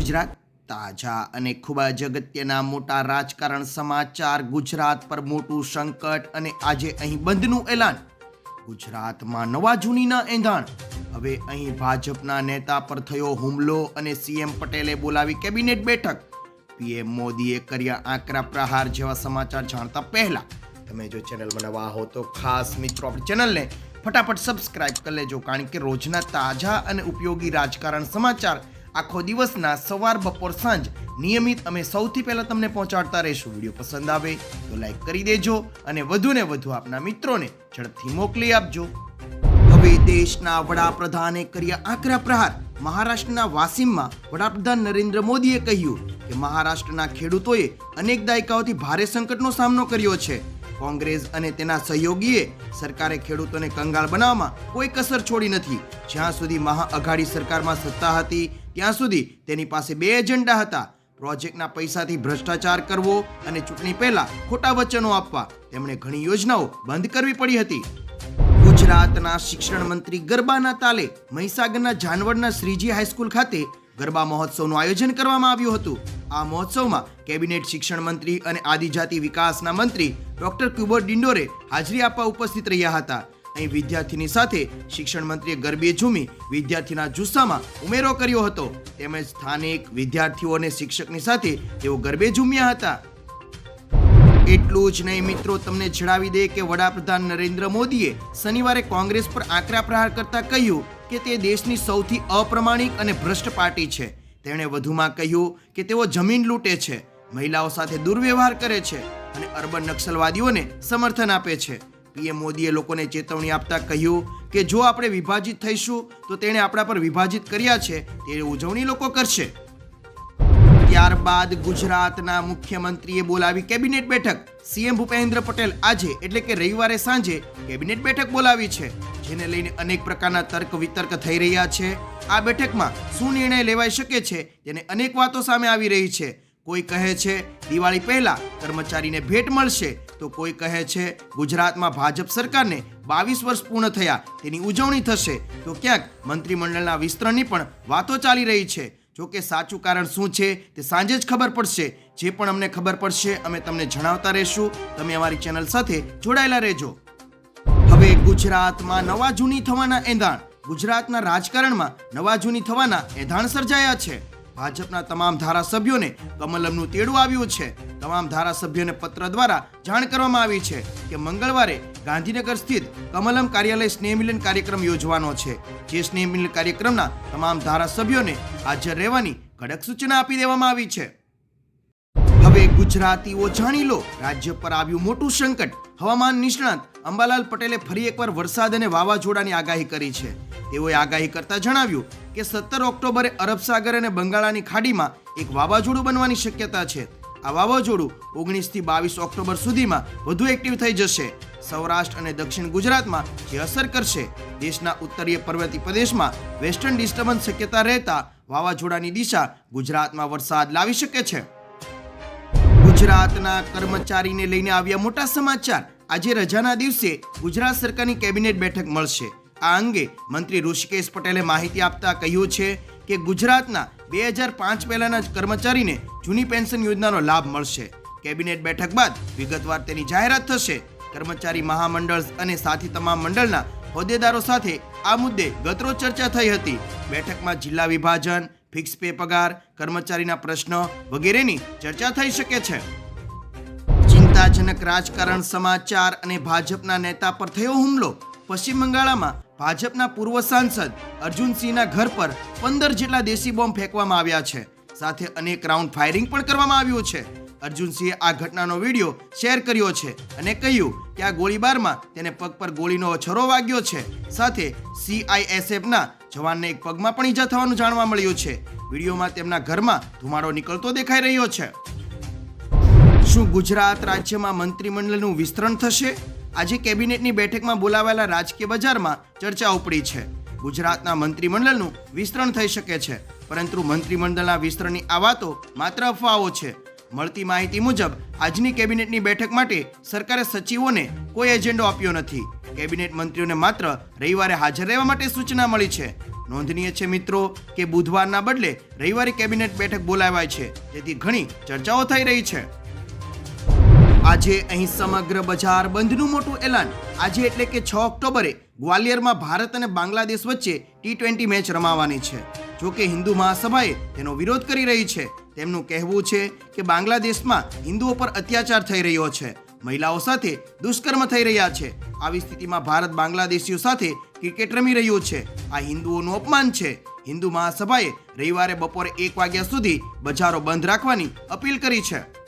ગુજરાત તાજા અને ખૂબ જ અગત્યના મોટા રાજકારણ સમાચાર ગુજરાત પર મોટું સંકટ અને આજે અહીં બંધનું એલાન. ગુજરાતમાં નવા જૂનીના એંધાણ. હવે અહીં ભાજપના નેતા પર થયો હુમલો અને સીએમ પટેલે બોલાવી કેબિનેટ બેઠક. પીએમ મોદીએ કર્યા આકરા પ્રહાર જેવા સમાચાર જાણતા પહેલા. તમે જો ચેનલમાં નવા હો તો ખાસ મિત્રો આપણી ચેનલને ફટાફટ સબસ્ક્રાઇબ કરી લેજો કારણ કે રોજના તાજા અને ઉપયોગી રાજકારણ સમાચાર આખો દિવસના સવાર, બપોર, સાંજ. નિયમિત અમે સૌથી પહેલા તમને પહોંચાડતા રહીશું. વીડિયો પસંદ આવે તો લાઈક કરી દેજો અને વધુને વધુ આપના મિત્રોને ઝડપથી મોકલી આપજો. હવે દેશના વડાપ્રધાને કર્યા આકરા પ્રહાર. મહારાષ્ટ્રના વાસીમમાં વડાપ્રધાન નરેન્દ્ર મોદીએ કહ્યું કે મહારાષ્ટ્રના ખેડૂતોએ અનેક દાયકાઓથી ભારે સંકટનો સામનો કર્યો છે. કોંગ્રેસ અને તેના સહયોગીએ સરકારે ખેડૂતોને કંગાળ બનાવવામાં કોઈ કસર છોડી નથી. જ્યાં સુધી મહાઅઘાડી સરકારમાં સત્તા હતી ત્યાં સુધી તેની પાસે બે એજન્ડા હતા. પ્રોજેક્ટના પૈસાથી ભ્રષ્ટાચાર કરવો અને ચૂંટણી પહેલા ખોટા વચનો આપવા તેમણે ઘણી યોજનાઓ બંધ કરવી પડી હતી. ગુજરાતના શિક્ષણ મંત્રી ગરબાના તાલે મહીસાગરના જાનવડના શ્રીજી હાઈસ્કૂલ ખાતે ગરબા મહોત્સવનું આયોજન કરવામાં આવ્યું હતું. આ મહોત્સવમાં કેબિનેટ શિક્ષણ મંત્રી અને આદિજાતિ વિકાસના મંત્રી ડોક્ટર ક્યુબર ડિંડોરે હાજરી આપવા ઉપસ્થિત રહ્યા હતા. અહીં વિદ્યાર્થીની સાથે શિક્ષણ મંત્રીએ ગરબે ઝૂમી વિદ્યાર્થીના જુસ્સામાં ઉમેરો કર્યો હતો. તેમજ સ્થાનિક વિદ્યાર્થીઓ અને શિક્ષકની સાથે તેઓ ગરબે ઝૂમ્યા હતા. એટલું જ નહીં મિત્રો, તમને જણાવી દે કે વડાપ્રધાન નરેન્દ્ર મોદીએ શનિવારે કોંગ્રેસ પર આકરા પ્રહાર કરતા કહ્યું કે તે દેશની સૌથી અપ્રમાણિક અને ભ્રષ્ટ પાર્ટી છે. તેણે વધુમાં કહ્યું કે તેઓ જમીન લૂંટે છે, મહિલાઓ સાથે દુર્વ્યવહાર કરે છે અને અર્બન નક્સલવાદીઓને સમર્થન આપે છે. પીએમ મોદીએ લોકોને ચેતવણી આપતા કહ્યું કે જો આપણે વિભાજિત થઈશું, તો તેણે આપણા પર વિભાજિત કર્યા છે તે ઉજવણી લોકો કરશે. ત્યારબાદ ગુજરાતના મુખ્યમંત્રીએ બોલાવી કેબિનેટ બેઠક. સીએમ ભૂપેન્દ્ર પટેલ આજે, એટલે કે રવિવારે સાંજે, કેબિનેટ બેઠક બોલાવી છે, જેને લઈને અનેક પ્રકારના તર્ક વિતર્ક થઈ રહ્યા છે. આ બેઠકમાં શું નિર્ણય લેવાઈ શકે છે તેને અનેક વાતો સામે આવી રહી છે. કોઈ કહે છે, દિવાળી પહેલા કર્મચારીને ભેટ મળશે તો કોઈ કહે છે, ગુજરાતમાં ભાજપ સરકારને બાવીસ વર્ષ પૂર્ણ થયા, તેની ઉજવણી થશે. તો ક્યાંક મંત્રીમંડળના વિસ્તરણની પણ વાતો ચાલી રહી છે. જો કે સાચું કારણ શું છે, તે સાંજે જ ખબર પડશે. જે પણ અમને ખબર પડશે, અમે તમને જણાવતા રહેશું. તમે અમારી ચેનલ સાથે જોડાયેલા રહેજો. હવે ગુજરાતમાં નવા જૂની થવાના એંધાણ. ગુજરાતના રાજકારણમાં નવા જૂની થવાના એંધાણ સર્જાયા છે. ભાજપના તમામ ધારાસભ્યોને કમલમનું તેડું આવ્યું છે. તમામ ધારાસભ્યોને પત્ર દ્વારા જાણ કરવામાં આવી છે કે મંગળવારે ગાંધીનગર સ્થિત કમલમ કાર્યાલય સ્નેહ મિલન કાર્યક્રમ યોજવાનો છે. જે સ્નેહ મિલન કાર્યક્રમના તમામ ધારાસભ્યોને હાજર રહેવાની કડક સૂચના આપી દેવામાં આવી છે. હવે ગુજરાતીઓ જાણી લો, રાજ્ય પર આવ્યું મોટું સંકટ. હવામાન નિષ્ણાત અંબાલાલ પટેલે ફરી એકવાર વરસાદ અને વાવાઝોડાની આગાહી કરી છે. તેઓએ આગાહી કરતા જણાવ્યું કે સત્તર ઓક્ટોબરે અરબ સાગર અને બંગાળાની ખાડીમાં એક વાવાઝોડું બનવાની શક્યતા છે. આ વાવાઝોડું ઓગણીસથી બાવીસ ઓક્ટોબર સુધીમાં વધુ એક્ટિવ થઈ જશે. સૌરાષ્ટ્ર અને દક્ષિણ ગુજરાતમાં જે અસર કરશે, દેશના ઉત્તરીય પર્વતીય પ્રદેશમાં વેસ્ટર્ન ડિસ્ટર્બન્સ શક્યતા રહેતા વાવાઝોડાની દિશા ગુજરાતમાં વરસાદ લાવી શકે છે. ગુજરાતના કર્મચારીને લઈને આવ્યા મોટા સમાચાર. આજે રજાના દિવસે ગુજરાત સરકારની કેબિનેટ બેઠક મળશે. આ અંગે મંત્રી ઋષિકેશ પટેલે માહિતી આપતા કહ્યું છે કે ગુજરાતના બે હજાર પાંચ પહેલાના જ કર્મચારીને જૂની પેન્શન યોજનાનો લાભ મળશે. કેબિનેટ બેઠક બાદ વિગતવાર તેની જાહેરાત થશે. કર્મચારી મહામંડળ અને સાથી તમામ મંડળના હોદ્દેદારો સાથે આ મુદ્દે ગતરોજ ચર્ચા થઈ હતી. બેઠકમાં જિલ્લા વિભાજન, ફિક્સ પે પગાર, કર્મચારીના પ્રશ્નો વગેરેની ચર્ચા થઈ શકે છે. ચિંતાજનક રાજકારણ, સમાચાર અને ભાજપના નેતા પર થયો હુમલો. પશ્ચિમ બંગાળમાં ભાજપના પૂર્વ સાંસદ અર્જુનસિંહના ઘર પર પંદર જેટલા દેશી બોમ્બ ફેંકવામાં આવ્યા છે. સાથે અનેક રાઉન્ડ ફાયરિંગ પણ કરવામાં આવ્યું છે. અર્જુનસિંહે આ ઘટનાનો વીડિયો શેર કર્યો છે અને કહ્યું કે આ ગોળીબારમાં તેને પગ પર ગોળીનો છરો વાગ્યો છે. સાથે સીઆઈએસએફના જવાનને એક પગમાં પણ ઈજા થવાનું જાણવા મળ્યું છે. વિડીયોમાં તેમના ઘરમાં ધુમાડો નીકળતો દેખાઈ રહ્યો છે. શું ગુજરાત રાજ્યમાં મંત્રીમંડળનું વિસ્તરણ થશે? આજે કેબિનેટની બેઠકમાં બોલાવેલા રાજકીય બજારમાં ચર્ચા ઉપડી છે. ગુજરાતના મંત્રીમંડળનું વિસ્તરણ થઈ શકે છે, પરંતુ મંત્રીમંડળના વિસ્તરણની આ વાતો માત્ર અફવાઓ છે. મળતી માહિતી મુજબ, આજની કેબિનેટની બેઠક માટે સરકારે સચિવોને કોઈ એજન્ડો આપ્યો નથી. કેબિનેટ મંત્રીઓને માત્ર રવિવારે હાજર રહેવા માટે સૂચના મળી છે. નોંધનીય છે મિત્રો કે બુધવારના બદલે રવિવારે કેબિનેટ બેઠક બોલાવાય છે, જેથી ઘણી ચર્ચાઓ થઈ રહી છે. આજે અહીં સમગ્ર બજાર બંધનું મોટું એલાન. આજે એટલે કે છ ઓક્ટોબરે ગ્વાલિયરમાં ભારત અને બાંગ્લાદેશ વચ્ચે ટી ટ્વેન્ટી મેચ રમાવાની છે. જો કે હિન્દુ મહાસભાએ તેનો વિરોધ કરી રહી છે. તેમનું કહેવું છે કે બાંગ્લાદેશમાં હિન્દુઓ પર અત્યાચાર થઈ રહ્યો છે. મહિલાઓ સાથે દુષ્કર્મ થઈ રહ્યા છે. આવી સ્થિતિમાં ભારત બાંગ્લાદેશીઓ સાથે ક્રિકેટ રમી રહ્યું છે. આ હિન્દુઓનું અપમાન છે. હિન્દુ મહાસભાએ રવિવારે બપોરે એક વાગ્યા સુધી બજારો બંધ રાખવાની અપીલ કરી છે.